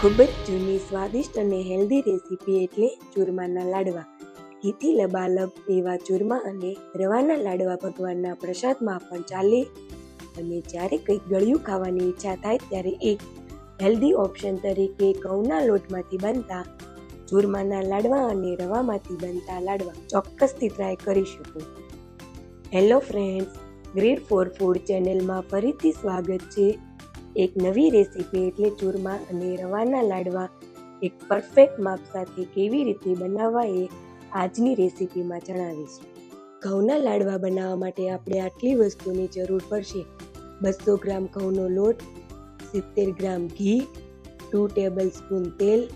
ખૂબ જ જૂની, સ્વાદિષ્ટ અને હેલ્ધી રેસીપી એટલે ચૂરમાના લાડવા. ઘીથી લબાલબ એવા ચૂરમા અને રવાના લાડવા ભગવાનના પ્રસાદમાં પણ ચાલે. અને જ્યારે કંઈક ગળ્યું ખાવાની ઈચ્છા થાય ત્યારે એક હેલ્ધી ઓપ્શન તરીકે ઘઉંના લોટમાંથી બનતા ચૂરમાના લાડવા અને રવામાંથી બનતા લાડવા ચોક્કસથી ટ્રાય કરી શકો. Hello friends grade for food ચેનલમાં ફરીથી સ્વાગત છે. એક નવી રેસીપી એટલે ચૂરમા અને રવાના લાડવા. એક પરફેક્ટ માપ સાથે કેવી રીતે બનાવવા એ આજની રેસીપીમાં જણાવીશ. ઘઉંના લાડવા બનાવવા માટે આપણે આટલી વસ્તુની જરૂર પડશે. બસો ગ્રામ ઘઉંનો લોટ, સિત્તેર ગ્રામ ઘી ટુ ટેબલ સ્પૂન તેલ,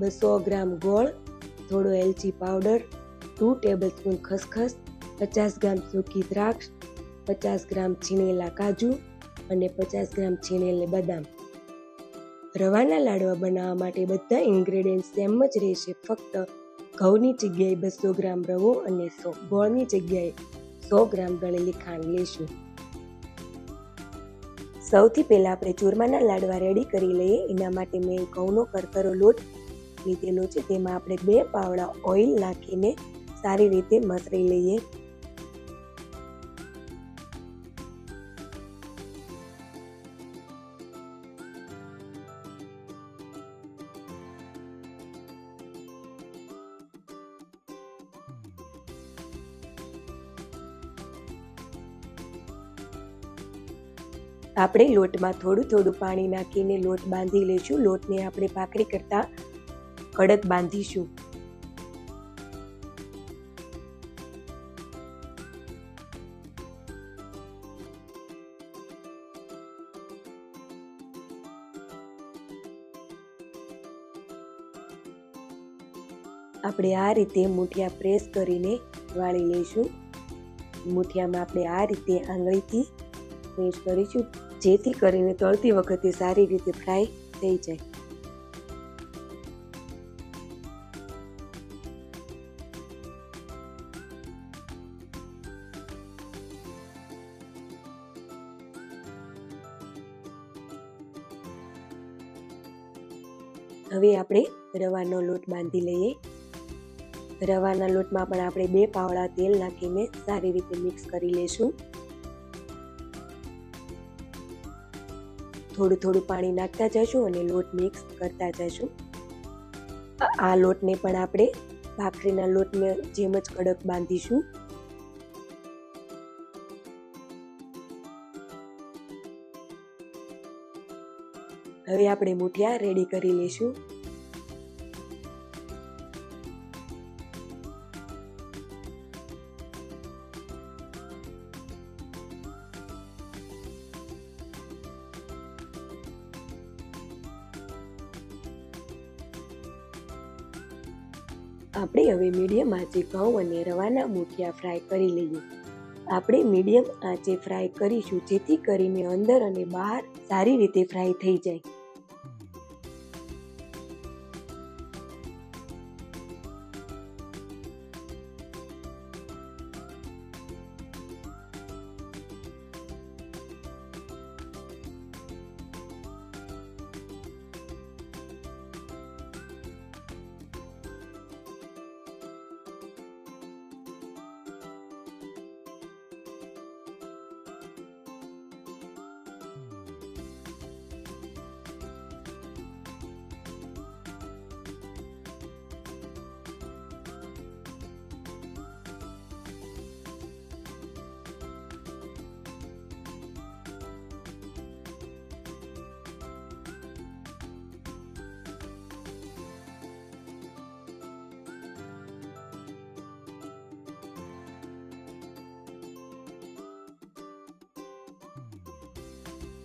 બસો ગ્રામ ગોળ, થોડો એલચી પાવડર ટુ ટેબલ સ્પૂન ખસખસ, પચાસ ગ્રામ સૂકી દ્રાક્ષ, પચાસ ગ્રામ છીણેલા કાજુ અને પચાસ ગ્રામ છીણેલ બદામ. રવાના લાડવા બનાવવા માટે બધા ઇન્ગ્રેડિયન્ટ સેમ જ રહેશે. ફક્ત ઘઉંની જગ્યાએ બસો ગ્રામ રવો અને સો, ગોળની જગ્યાએ સો ગ્રામ ગળેલી ખાંડ લેશું. સૌથી પહેલાં આપણે ચૂરમાના લાડવા રેડી કરી લઈએ. એના માટે મેં ઘઉંનો કરકરો લોટ લીધેલો છે. તેમાં આપણે બે પાવડા ઓઇલ નાખીને સારી રીતે મસળી લઈએ. આપણે લોટમાં થોડું થોડું પાણી નાખીને લોટ બાંધી લઈશું લોટને આપણે પાકડી કરતાં કડક બાંધીશું. આપણે આ રીતે મુઠિયા પ્રેસ કરીને વાળી લઈશું. મુઠિયામાં આપણે આ રીતે આંગળીથી પ્રેસ કરીશું. જેથી કરીને તળતી વખતે સારી રીતે ફ્રાય થઈ જાય. હવે આપણે રવાનો લોટ બાંધી લઈએ. રવાના લોટમાં પણ આપણે બે પાવડા તેલ નાખીને સારી રીતે મિક્સ કરી લઈશું. થોડું થોડું પાણી નાખતા જશું અને લોટ મિક્સ કરતા જશું. આ લોટને પણ આપણે ભાખરીના લોટને જેમ જ કડક બાંધીશું. હવે આપણે મુઠિયા રેડી કરી લઈશું. આપણે હવે મીડિયમ આંચે ઘઉં અને રવાના મૂઠિયા ફ્રાય કરી લઈએ. આપણે મીડિયમ આંચે ફ્રાય કરીશું, જેથી કરીને અંદર અને બહાર સારી રીતે ફ્રાય થઈ જાય.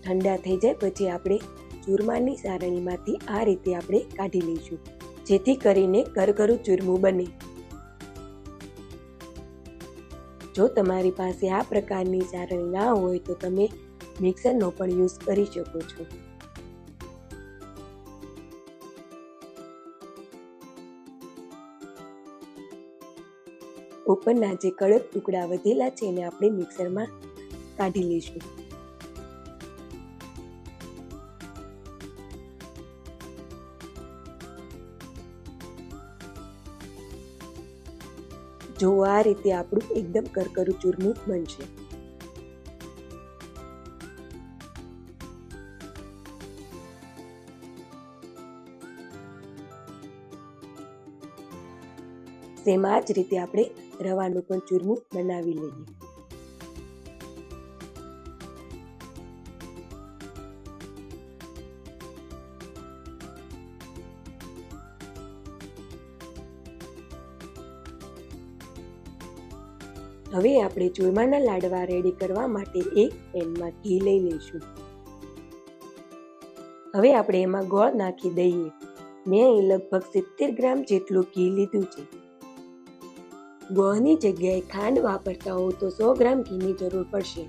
ઠંડા થઈ જાય પછી આપણે ચૂરમાની સારણીમાંથી આ રીતે આપણે કાઢી લઈશું, જેથી કરીને કરકરું ચૂરમું બને. જો તમારી પાસે આ પ્રકારની સારણી ના હોય તો તમે મિક્સરનો પણ યુઝ કરી શકો છો. ઉપરના જે કડક ટુકડા વધેલા છે એને આપણે મિક્સરમાં કાઢી લઈશું. જો આ રીતે આપણું એકદમ કરકરું ચૂરમું બનશે. સેમ આ જ રીતે આપણે રવાનું પણ ચૂરમું બનાવી લઈએ. હવે આપણે ચૂરમાના લાડવા રેડી કરવા માટે એક પેનમાં ઘી લઈ લઈશું. હવે આપણે એમાં ગોળ નાખી દઈએ. મેં અહીં લગભગ સિત્તેર ગ્રામ જેટલું ઘી લીધું છે. ગોળની જગ્યાએ ખાંડ વાપરતા હો તો સો ગ્રામ ઘીની જરૂર પડશે.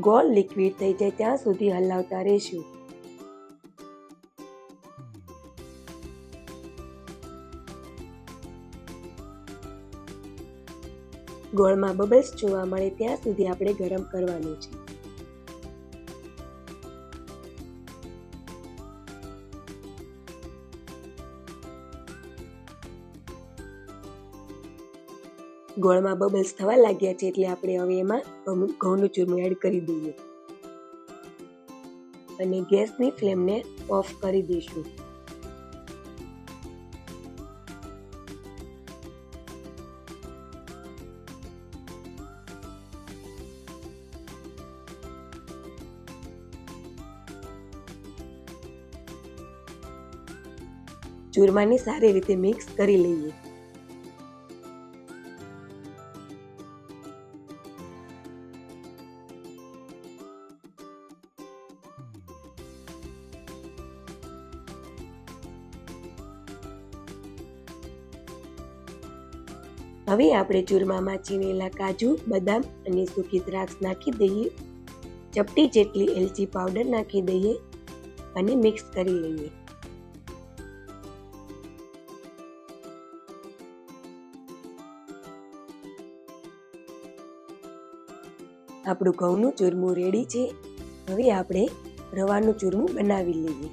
ગોળ લિક્વિડ થઈ જાય ત્યાં સુધી હલાવતા રહેશું. ગોળમાં બબલ્સ જોવા મળે ત્યાં સુધી આપણે ગરમ કરવાનું છે. ગોળમાં બબલ્સ થવા લાગ્યા છે એટલે આપણે હવે એમાં ઘઉંનું ચૂરમું એડ કરી દઈએ. અને ગેસની ફ્લેમને ઓફ કરી દઈશું. ચૂરમાને સારી રીતે મિક્સ કરી લઈએ. હવે આપણે ચૂરમામાં ચીનેલા કાજુ, બદામ અને સૂકી દ્રાક્ષ નાખી દઈએ. ચપટી જેટલી એલચી પાવડર નાખી દઈએ અને મિક્સ કરી લઈએ. આપણું ઘઉંનું ચૂરમું રેડી છે. હવે આપણે રવાનું ચૂરમું બનાવી લઈએ.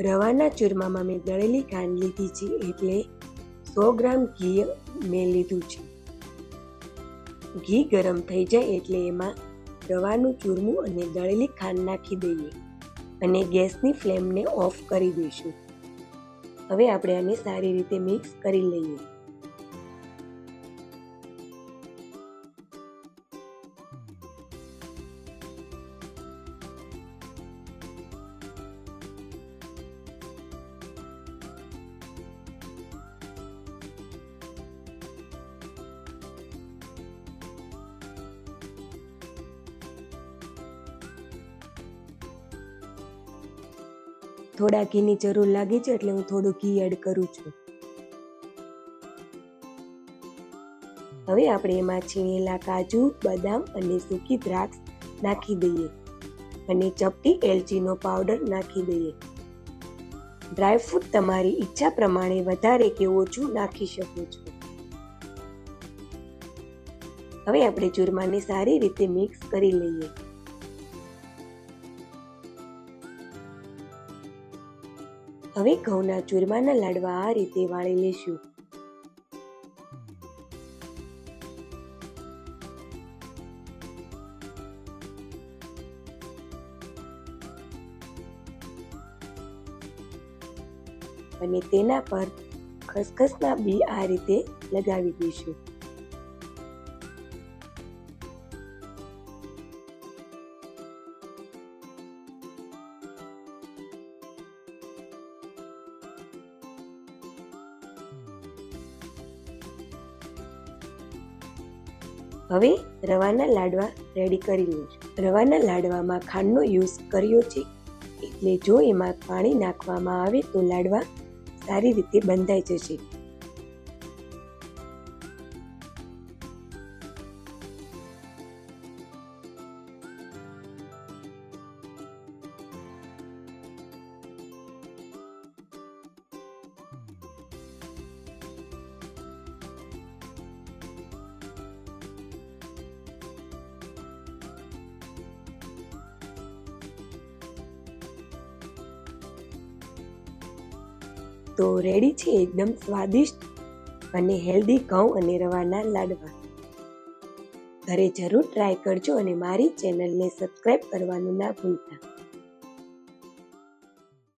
રવાના ચૂરમામાં મેં દળેલી ખાંડ લીધી છે એટલે સો ગ્રામ ઘી મેં લીધું છે. ઘી ગરમ થઈ જાય એટલે એમાં રવાનું ચૂરમું અને દળેલી ખાંડ નાખી દઈએ અને ગેસની ફ્લેમને ઓફ કરી દઈશું. હવે આપણે આને સારી રીતે મિક્સ કરી લઈએ. થોડા ઘીની જરૂર લાગે છે એટલે હું થોડું ઘી એડ કરું છું. હવે આપણે એમાં છીણેલા કાજુ, બદામ અને સૂકી દ્રાક્ષ નાખી દઈએ અને ચપટી એલચીનો પાવડર નાખી દઈએ. ડ્રાયફ્રૂટ તમારી ઈચ્છા પ્રમાણે વધારે કે ઓછું નાખી શકો છો. હવે આપણે ચૂરમાને સારી રીતે મિક્સ કરી લઈએ. હવે ઘઉંના ચૂરમાના લાડવા આ રીતે વાળી લેશું. અને તેના પર ખસખસના બી આ રીતે લગાવી દઈશું. હવે રવાના લાડવા રેડી કરી લઈશું રવાના લાડવામાં ખાંડનો યુઝ કર્યો છે. એટલે જો એમાં પાણી નાખવામાં આવે તો લાડવા સારી રીતે બંધાઈ જશે. તો રેડી છે એકદમ સ્વાદિષ્ટ અને હેલ્ધી ઘઉં અને રવાના લાડવા. ઘરે જરૂર ટ્રાય કરજો અને મારી ચેનલને સબસ્ક્રાઈબ કરવાનું ના ભૂલતા.